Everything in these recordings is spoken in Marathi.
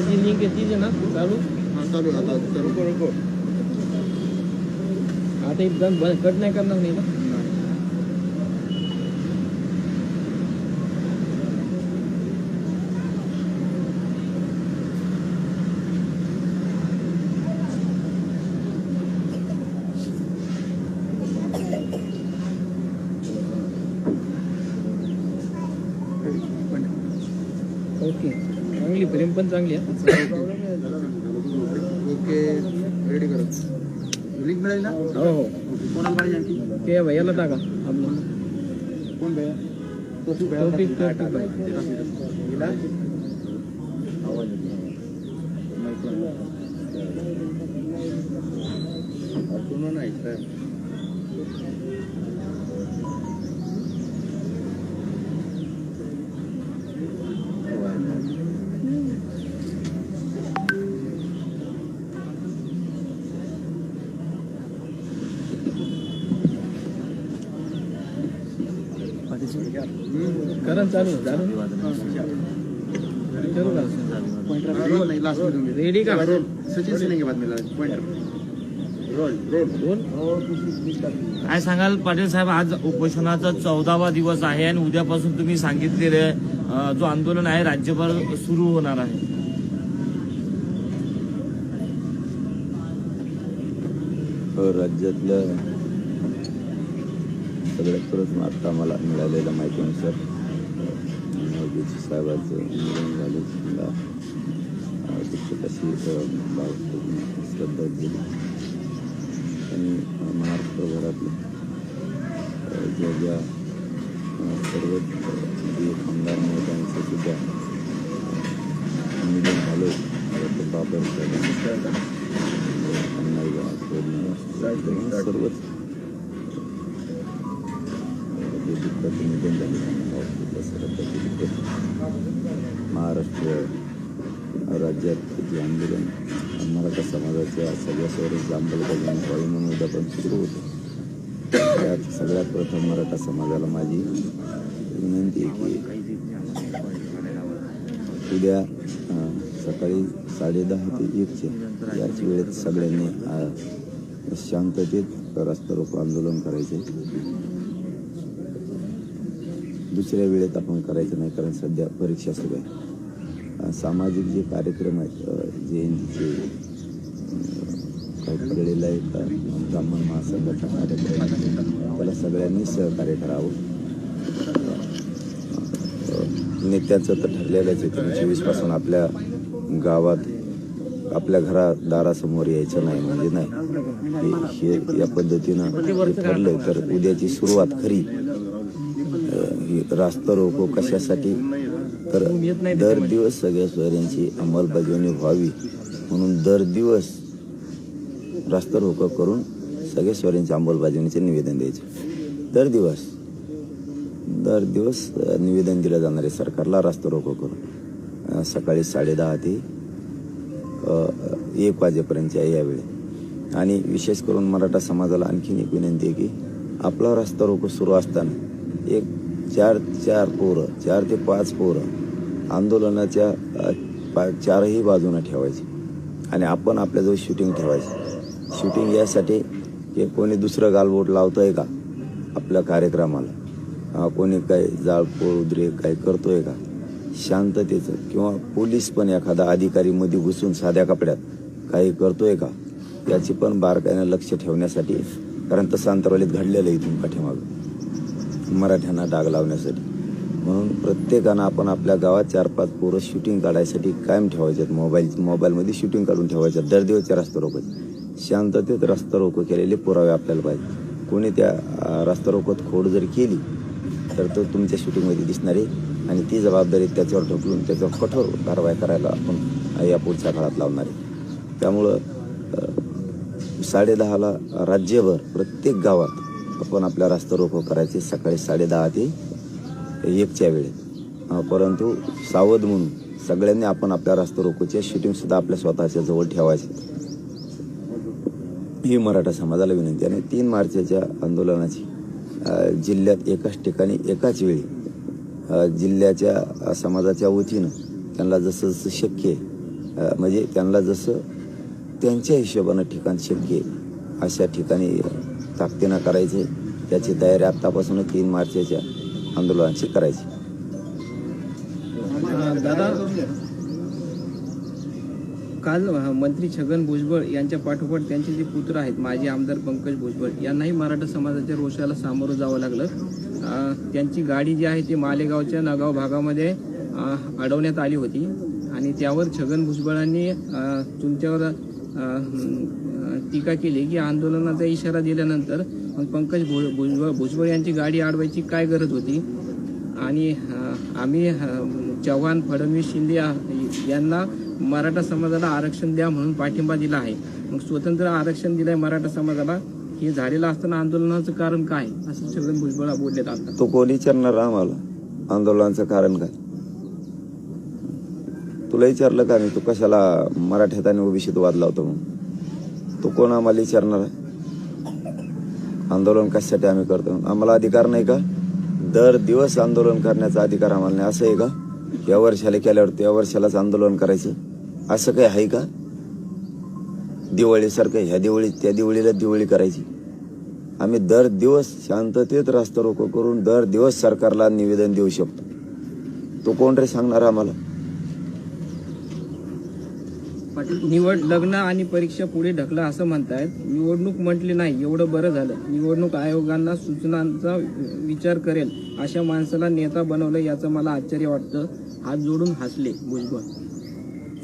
आता जी लिंक आहे तीच आहे ना चालू। हा चालू आहे आता तर रुको रुको। आता एकदम बंद कट चांगली फ्रेम पण चांगली आहे. ओके रेडी करा. लिंक मिळेल ना? हो हो. कोणाला पाहिजे आणखी? ते भैयाला टाका. आपलं कोण भैया? नाही चालू चालू रेडी का? रोल सचिन सिंह के बाद मिला पॉइंटर रोल रोल दोन काय सांगाल पाटील साहेब आज उपोषणाचा चौदावा दिवस आहे आणि उद्यापासून तुम्ही सांगितलेले जो आंदोलन आहे राज्यभर सुरू होणार आहे. हो, राज्यातल्या सगळ्यात प्रथम आता आम्हाला मिळालेल्या माहितीनुसार साहेबांचं निधन झालं त्यांना अ, श्रद्धांजली आणि अ, महाराष्ट्रभरातल्या ज्या ज्या अ, सर्व अ, जे आमदार नेत्यांचं सुद्धा अ, निधन झालं डॉक्टर बाबासाहेब सर्वच जे दुःखाचं निधन झाले त्यांना हॉस्पिटल श्रद्धांजली करतो. महाराष्ट्र राज्यात जे आंदोलन. मराठा समाजाच्या सगळ्या स्वरूप अंमलबजावणी व्हावी म्हणून उद्यापासून सुरू होतं. त्यात सगळ्यात प्रथम मराठा समाजाला माझी विनंती आहे की उद्या सकाळी साडेदहा ते एकच्या याच वेळेत सगळ्यांनी शांततेत रस्ता रोको आंदोलन करायचे. दुसऱ्या वेळेत आपण करायचं नाही कारण सध्या परीक्षा सुरू आहे. सामाजिक जे कार्यक्रम आहेत जयंतीचे काही पडलेलं आहे का ब्राह्मण महासंघाचा कार्यक्रम त्याला सगळ्यांनी सहकार्य करावं. नेत्यांचं तर ठरलेलंच आहे की चोवीसपासून आपल्या गावात आपल्या घरा दारासमोर यायचं नाही म्हणजे नाही. हे हे या पद्धतीनं ठरलं तर उद्याची सुरुवात खरी. रास्ता रोको कशासाठी? तर दर दिवस सगळ्या सोयऱ्यांची अंमलबजावणी व्हावी म्हणून दर दिवस रास्ता रोको करून सगळ्या सोयऱ्यांच्या अंमलबजावणीचे निवेदन द्यायचे. दर दिवस दर दिवस निवेदन दिलं जाणार आहे सरकारला रास्ता रोको करून. सकाळी साडेदहा ते अ, एक वाजेपर्यंतच्या यावेळी. आणि विशेष करून मराठा समाजाला आणखीन एक विनंती आहे की आपला रास्ता रोको सुरू असताना एक चार चार पोरं चार ते पाच पोरं आंदोलनाच्या पा- चारही बाजूनं ठेवायची. आणि आपण आपल्याजवळ शूटिंग ठेवायची. शूटिंग यासाठी की कोणी दुसरं गालबोट लावतंय का आपल्या कार्यक्रमाला? कोणी काय जाळपोळ उद्रेक काय करतोय का? शांततेचं. किंवा पोलीस पण एखादा अधिकारी मध्ये घुसून साध्या कपड्यात काही करतोय का? याची पण बारकाईनं लक्ष ठेवण्यासाठी कारण तसं अंतरवालीत घडलेलं आहे इथून पाठीमागं. मराठ्यांना डाग लावण्यासाठी. म्हणून प्रत्येकानं आपण आपल्या गावात चार पाच पोरं शूटिंग काढायसाठी कायम ठेवायच्यात मोबाईल मोबाईलमध्ये शूटिंग काढून ठेवायच्यात दरदेवच्या रस्ता रोकोत. शांततेत रस्ता रोको केलेले पुरावे आपल्याला पाहिजे कोणी त्या अं, रस्ता रोकोत खोड जर केली तर तो तुमच्या शूटिंगमध्ये दिसणार आहे. आणि ती जबाबदारी त्याच्यावर ढकलून त्याच्यावर कठोर कारवाई करायला आपण या पुढच्या काळात लावणार आहे. त्यामुळं साडेदहाला राज्यभर प्रत्येक गावात आपण आपला रास्ता रोको करायचे सकाळी साडेदहा ते एकच्या वेळेत परंतु सावध म्हणून सगळ्यांनी आपण आपल्या रास्ता रोकोचे शूटिंगसुद्धा आपल्या स्वतःच्या जवळ ठेवायचे. ही मराठा समाजाला विनंती आणि तीन मार्चच्या आंदोलनाची जिल्ह्यात एकाच ठिकाणी एकाच वेळी जिल्ह्याच्या समाजाच्या वतीनं त्यांना जसं जसं शक्य आहे म्हणजे त्यांना जसं त्यांच्या हिशोबानं ठिकाण शक्य आहे अशा ठिकाणी ताकदीनं करायचे. त्याची तयारी आत्तापासून तीन मार्चच्या आंदोलनाची करायची. दादा? काल मंत्री छगन भुजबळ यांच्या पाठोपाठ त्यांचे जे पुत्र आहेत माजी आमदार पंकज भुजबळ यांनाही मराठा समाजाच्या रोषाला सामोरं जावं लागलं. त्यांची गाडी जी आहे ती मालेगावच्या नगाव भागामध्ये अडवण्यात आली होती. आणि त्यावर छगन भुजबळांनी तुमच्यावर टीका केली की आंदोलनाचा इशारा दिल्यानंतर पंकज भु- भुजबळ भुजबळ यांची गाडी अडवायची काय गरज होती? आणि आम्ही चव्हाण फडणवीस शिंदे यांना मराठा समाजाला आरक्षण द्या म्हणून पाठिंबा दिला आहे. मग स्वतंत्र आरक्षण दिलंय मराठा समाजाला. हे झालेलं असताना आंदोलनाचं कारण काय? असं छगन भुजबळ बोलले आता. तो कोणी विचारणार आम्हाला? आंदोलनाचं कारण काय? तुला विचारलं का मी तू कशाला मराठ्यात आणि ओबीसीत वाद लावतो म्हणून? तू कोण आम्हाला विचारणार आहे? आंदोलन कशासाठी आम्ही करतो आम्हाला अधिकार नाही का? दर दिवस आंदोलन करण्याचा अधिकार आम्हाला नाही. असं आहे का? या वर्षाला केल्यावर त्या वर्षालाच आंदोलन करायचं? असं काही आहे का? दिवाळीसारखं ह्या दिवाळी त्या दिवाळीला दिवाळी करायची. आम्ही दर दिवस शांततेत रास्ता रोको करून दर दिवस सरकारला निवेदन देऊ शकतो. तो कोण रे सांगणार आम्हाला? निवड लग्न आणि परीक्षा पुढे ढकला असं म्हणतायत. निवडणूक म्हटली नाही एवढं बरं झालं. निवडणूक आयोगांना सूचनांचा विचार करेल अशा माणसाला नेता बनवलं याचं मला आश्चर्य वाटतं. हात जोडून हसले भुजबळ.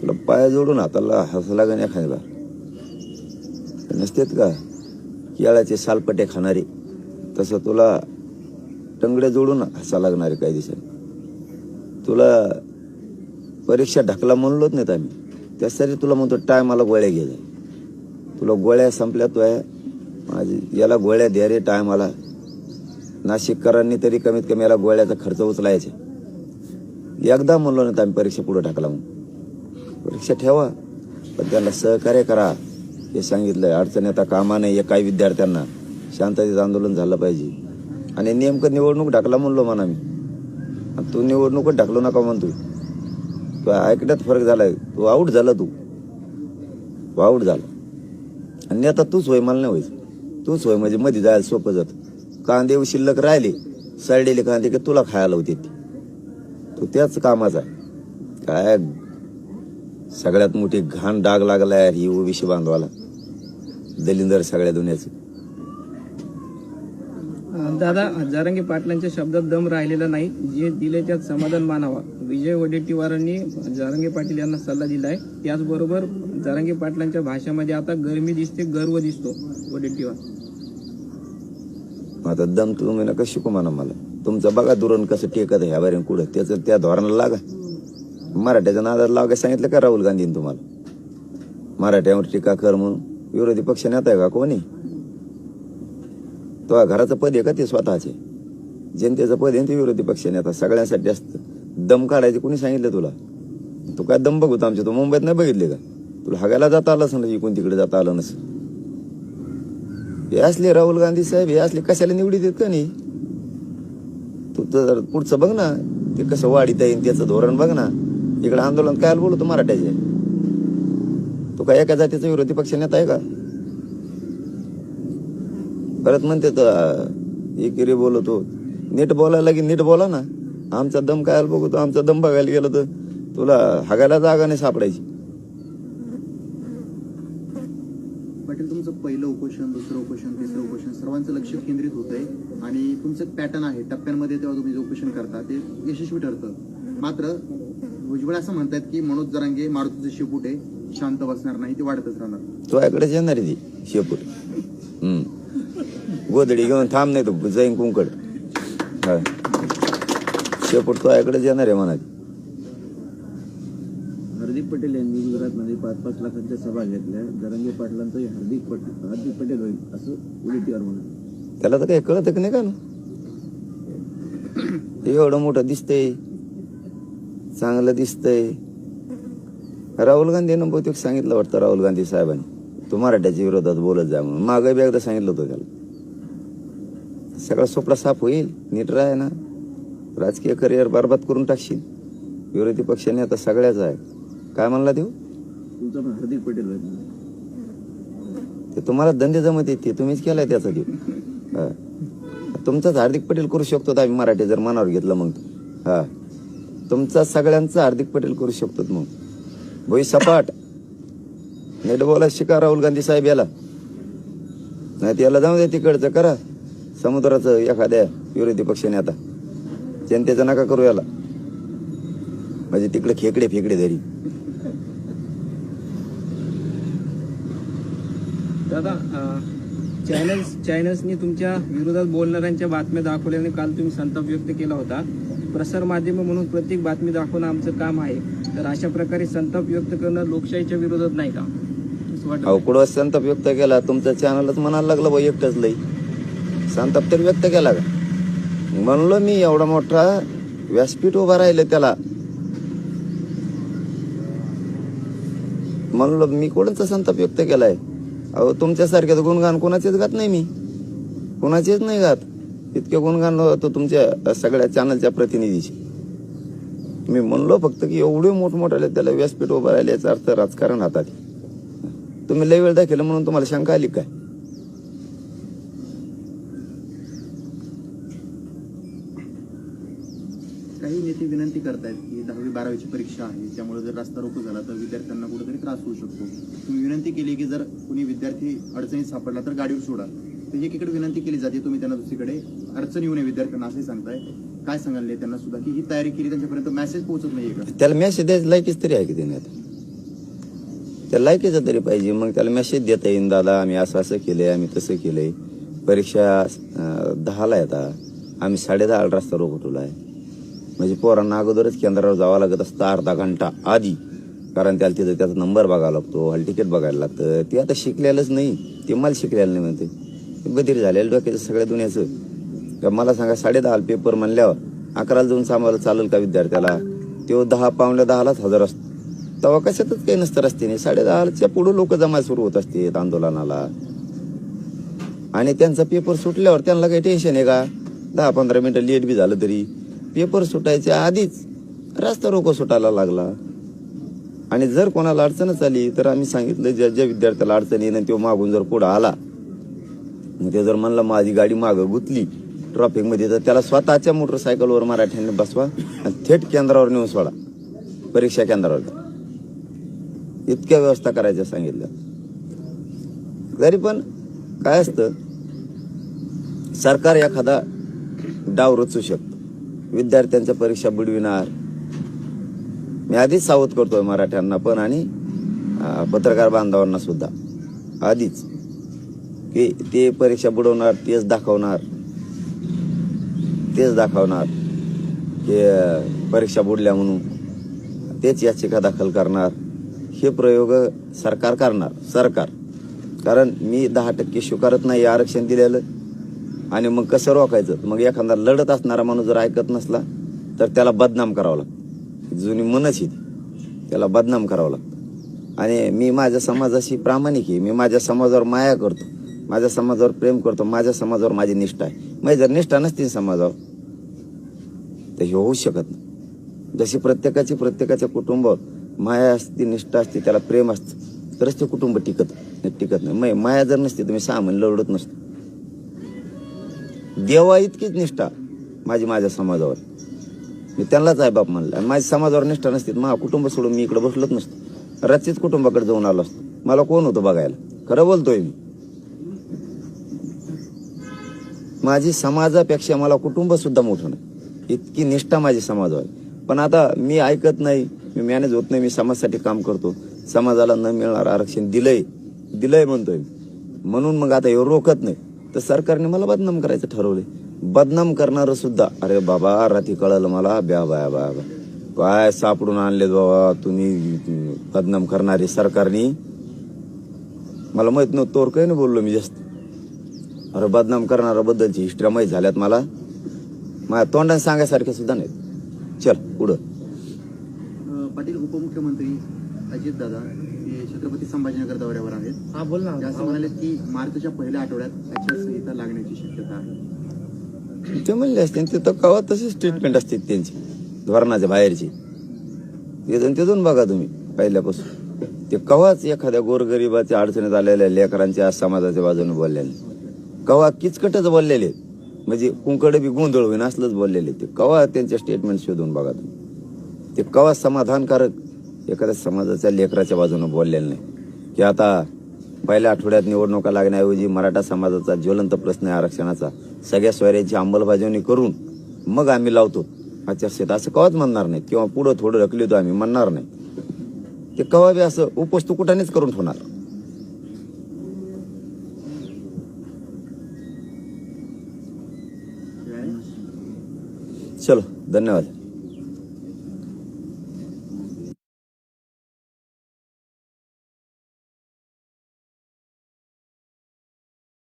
तुला पाय जोडून हाताला हसला का नाही खायला नसतेत का? केळाचे सालपटे खाणारे. तसं तुला टंगडे जोडून हसा लागणारे काही दिवसांनी. तुला परीक्षा ढकला म्हणलोच नाहीत आम्ही. त्यासाठी तुला म्हणतो टायमाला गोळ्या घे. तुला गोळ्या संपल्या तो आहे माझी याला गोळ्या द्या रे टायमाला नाशिककरांनी तरी कमीत कमी याला गोळ्याचा खर्च उचलायचा. एकदा म्हणलो नाही आम्ही परीक्षा पुढे टाकला म्हणून. परीक्षा ठेवा पण त्यांना सहकार्य करा. हे सांगितलंय अडचण येता कामा नाही काही विद्यार्थ्यांना. शांततेचं आंदोलन झालं पाहिजे. आणि नेमकं निवडणूक टाकला म्हणलो म्हणा मी आणि तू निवडणूकच टाकलो नका म्हणतो ऐकण्यात फरक झालाय. तू आऊट झाला तू. तू आऊट झाला. आणि आता तूच होय मला नाही व्हायचं. तूच होय म्हणजे मध्ये जायला सोपं जात. कांदे शिल्लक राहिले सडलेले कांदे की तुला खायला होते ते तो त्याच कामाचा आहे. काय? सगळ्यात मोठी घाण डाग लागलाय ही ओबीसी बांधवाला. दलिंदर सगळ्या दुनियाचं. दादा जारंगी पाटलांच्या शब्दात दम राहिलेला नाही जे दिले त्यात समाधान मानावा. विजय वडेट्टीवारांनी जारंगी पाटील यांना सल्ला दिला आहे त्याचबरोबर जारंगी पाटलांच्या भाषेमध्ये आता गरमी दिसते गर्व दिसतो वडेट्टीवार. आता दम तुम्ही नका शिकू म्हणा मला. तुमचं बघा दुरण कसं टेकत आहे ह्या बारीन कुठं. त्याचं त्या धोरणाला लागा. मराठ्याच्या नादाला लागा सांगितलं का राहुल गांधीने तुम्हाला? मराठ्यावर टीका कर म्हणून. विरोधी पक्ष नेता आहे का कोणी? तो घराचं पद आहे का ते स्वतःचे. जनतेचं पद आहे ते विरोधी पक्ष नेता सगळ्यांसाठी असतं. दम काढायचे कोणी सांगितलं तुला? तू काय दम बघतो आमच्या? तू मुंबईत नाही बघितले का? तुला हगायला जाता आलं असं इकून तिकडे जाता आलं नसं. हे असले राहुल गांधी साहेब हे असले कशाला निवडीत आहेत का नाही? तू तर पुढचं बघ ना ते कसं वाढीत येईल त्याचं धोरण बघ ना. इकडं आंदोलन काय बोलतो मराठ्याचे? तो काय एका जातीचा विरोधी पक्ष नेता आहे का? परत म्हणते तर एकेरी बोलतो. नीट बोलायला की नीट बोला ना. आमचा दम काय बघतो आमचा दम बघायला गेलं तर तुला हागायला जागा नाही सापडायची. पाटील तुमचं पहिलं उपोषण दुसरं उपोषण तिसरं उपोषण सर्वांचं लक्ष केंद्रित होत आहे आणि तुमचं पॅटर्न आहे. टप्प्यांमध्ये तेव्हा तुम्ही जे उपोषण करता ते यशस्वी ठरतं. मात्र भुजबळ असं म्हणतात की मनोज जरांगे मारुतीचे शिवपुट आहे. शांत बसणार नाही ते वाढतच राहणार. तुझ्याकडेच येणार आहे ती शेपूट. गोदडी घेऊन थांब नाही तू जाईन कुंकड. हा. शेपूट तुझ्याकडेच येणार आहे म्हणा हार्दिक पटेल यांनी गुजरातमध्ये पाच पाच लाखांच्या सभा घेतल्या. जरंगे पाटलांचं हार्दिक पटेल हार्दिक पटेल होईल असं उलटीवर म्हणा त्याला तर काही कळत की नाही का ना? एवढं मोठं दिसतंय. चांगलं दिसतंय. राहुल गांधीनं बहुतेक सांगितलं वाटतं राहुल गांधी साहेबांनी. तू मराठ्याच्या विरोधात बोलत जा म्हणून. मागे बी एकदा सांगितलं होतं त्याला. सगळा सोपडा साफ होईल नीट राह ना. राजकीय करिअर बरबाद करून टाकशील. विरोधी पक्षाने आता सगळ्याच आहे काय म्हणला देऊ? तुमचं पण हार्दिक पटेल ते तुम्हाला धंदे जमत येते तुम्हीच केलाय त्याचा हा. तुमचाच हार्दिक पटेल करू शकतो आम्ही मराठी जर मनावर घेतलं मग. हा. तुमचा सगळ्यांचा हार्दिक पटेल करू शकतो मग. भोई सपाट. नीट बोला शिका राहुल गांधी साहेब याला. नाही याला जाऊ दे तिकडचं करा. समुद्राचं एखाद्या विरोधी पक्षाने आता जनतेचं नका करू याला. म्हणजे तिकडे खेकडे फेकडे धरी दादा चॅनल्स चॅनल्सनी तुमच्या विरोधात बोलणाऱ्यांच्या बातम्या दाखवल्याने काल तुम्ही संताप व्यक्त केला होता. प्रसार माध्यम म्हणून प्रत्येक बातमी दाखवणं आमचं काम आहे. तर अशा प्रकारे संताप व्यक्त करणं लोकशाहीच्या विरोधात नाही का? अवकुड संताप व्यक्त केला? तुमचं चॅनलच म्हणायला लागलं बा एकटंच लई. संताप तरी व्यक्त केला का? म्हणलो मी एवढा मोठा व्यासपीठ उभा राहिलं त्याला. म्हणलो मी कोणाचा संताप व्यक्त केलाय? अहो तुमच्यासारख्याचं गुणगान कोणाचेच गात नाही मी. कोणाचेच नाही गात. इतके गुणगान होतो तुमच्या सगळ्या चॅनलच्या प्रतिनिधीचे. मी म्हणलो फक्त की एवढे मोठमोठाले त्याला व्यासपीठ उभं राहिले याचा अर्थ राजकारण हातात तुम्ही लय वेळ दाखवलं म्हणून तुम्हाला शंका आली काय काही विद्यार्थी करतायत. की दहावी बारावीची परीक्षा आहे. त्यामुळे जर रस्ता रोको झाला तर विद्यार्थ्यांना कुठेतरी त्रास होऊ शकतो. तुम्ही विनंती केली की जर कुणी विद्यार्थी अडचणीत सापडला तर गाडीवर सोडा. तर एकीकडे विनंती केली जाते तुम्ही त्यांना दुसरीकडे अडचण येऊ नये विद्यार्थ्यांना असंही सांगताय. काय सांगाल त्यांना सुद्धा? की ही तयारी केली त्यांच्यापर्यंत मेसेज पोहोचत नाही का? त्याला मेसेज द्यायचं लायकीच तरी आहे की देण्यात त्या लायकीचं तरी पाहिजे. मग त्याला मेसेज देता येईन दादा आम्ही असं असं केलंय आम्ही तसं केलंय. परीक्षा दहाला येतात आम्ही साडे दहा रस्ता रोखवला आहे म्हणजे पोरांना अगोदरच केंद्रावर जावं लागत असतं अर्धा घंटा आधी. कारण त्याला तिथं त्याचा नंबर बघावा लागतो हॉल तिकीट बघायला लागतं. ते आता शिकलेलंच नाही. ते मला शिकलेलं नाही म्हणते. बधीर झालेलं डोक्याचं सगळ्या दुनियाचं. का मला सांगा साडे दहा पेपर म्हणल्यावर अकराला जाऊन सांभाळलं चालेल का विद्यार्थ्याला? तो दहा पावणे दहालाच हजर असतो. तेव्हा कशातच काही नसतं रस्त्याने. साडे दहाच्या पुढे लोक जमा सुरू होत असते आंदोलनाला. आणि त्यांचा पेपर सुटल्यावर त्यांना काही टेन्शन आहे का? दहा पंधरा मिनटं लेट बी झालं तरी. पेपर सुटायच्या आधीच रस्ता रोको सुटायला लागला. आणि जर कोणाला अडचणच आली तर आम्ही सांगितलं ज्या ज्या विद्यार्थ्याला अडचण येईन तो मागून जर पुढं आला मग ते जर म्हणलं माझी गाडी मागं गुतली ट्रॉफिकमध्ये तर त्याला स्वतःच्या मोटरसायकलवर मराठ्याने बसवा आणि थेट केंद्रावर नेऊन सोडा परीक्षा केंद्रावर. इतक्या व्यवस्था करायच्या सांगितल्या. तरी पण काय असतं सरकार एखादा डाव रचू शकतं. विद्यार्थ्यांच्या परीक्षा बुडविणार. मी आधीच सावध करतोय मराठ्यांना पण आणि पत्रकार बांधवांना सुद्धा. आधीच. की ते परीक्षा बुडवणार तेच दाखवणार. तेच दाखवणार. की परीक्षा बुडल्या म्हणून तेच याचिका दाखल करणार. हे प्रयोग सरकार करणार सरकार. कारण मी दहा टक्के स्वीकारत नाही आरक्षण दिलेलं. आणि मग कसं रोखायचं? मग एखादा लढत असणारा माणूस जर ऐकत नसला तर त्याला बदनाम करावं लागतं. जुनी मनच येते त्याला बदनाम करावं लागतं. आणि मी माझ्या समाजाशी प्रामाणिक आहे. मी माझ्या समाजावर माया करतो. माझ्या समाजावर प्रेम करतो. माझ्या समाजावर माझी निष्ठा आहे. माझी जर निष्ठा नसती समाजावर तर हे होऊ शकत नाही. जशी प्रत्येकाची प्रत्येकाच्या कुटुंबावर माया असते निष्ठा असते त्याला प्रेम असतं तरच ते कुटुंब टिकत नाही. टिकत नाही. मै- माया जर नसते तुम्ही सहा महिने लढत नसतो. देवा इतकीच निष्ठा माझी माझ्या समाजावर. मी त्यांनाच आहे बाप म्हणलं. आणि माझ्या समाजावर निष्ठा नसते तर माझा कुटुंब सोडून मी इकडे बसलोच नसतो. रात्रीच कुटुंबाकडे जाऊन आलो असतो. मला कोण होतं बघायला? खरं बोलतोय मी. माझी समाजापेक्षा मला कुटुंब सुद्धा मोठं नाही. इतकी निष्ठा माझी समाजावर आहे. पण आता मी ऐकत नाही मी मॅनेज होत नाही मी समाजासाठी काम करतो. समाजाला न मिळणार आरक्षण दिलंय. दिलंय म्हणतोय मी. म्हणून मग आता हे रोखत नाही. तर सरकारने मला बदनाम करायचं ठरवले बदनाम करणार सुद्धा. अरे बाबा रात्री कळलं मला ब्या बाया बाया बा काय सापडून आणले बाबा तुम्ही बदनाम करणारे सरकारने? मला माहीत नव्हतं तोर काही नाही बोललो मी जास्त. अरे बदनाम करणारा बद्दलची हिस्ट्री माहीत झाल्यात मला. माझ्या तोंडाने सांगायसारखे सुद्धा नाहीत. चल पुढं. पाटील उपमुख्यमंत्री अजित दादा संभाजीनगर दौऱ्यावर आहेत. हा बोल ते असं म्हणाले की मार्चच्या पहिल्या आठवड्यात आचारसंहिता लागण्याची शक्यता आहे. ते म्हणले असते ते तर कवा तशीच ट्रीटमेंट असते त्यांची धोरणाच्या बाहेरची. तिथून तिथून बघा तुम्ही पहिल्यापासून. ते कवाच एखाद्या गोरगरिबाच्या अडचणीत आलेल्या लेकरांच्या समाजाच्या बाजूने बोललेले. कवा किचकटच बोललेले. म्हणजे कुंकडे बी गोंधळ होईन असलंच बोललेले. ते कवा त्यांचे स्टेटमेंट शोधून बघा तुम्ही. ते कवा समाधानकारक एखाद्या समाजाच्या लेकराच्या बाजूने बोललेले नाही. की आता पहिल्या आठवड्यात निवडणुका लागण्याऐवजी मराठा समाजाचा ज्वलंत प्रश्न आहे आरक्षणाचा. सगळ्या सोयऱ्यांची अंमलबजावणी करून मग आम्ही लावतो. हा चर्चेत असं कवाच म्हणणार नाही. किंवा पुढं थोडं ढकलतो आम्ही म्हणणार नाही. ते कवा बी असं उपस्तू कुठानेच करून ठेवणार. चलो धन्यवाद.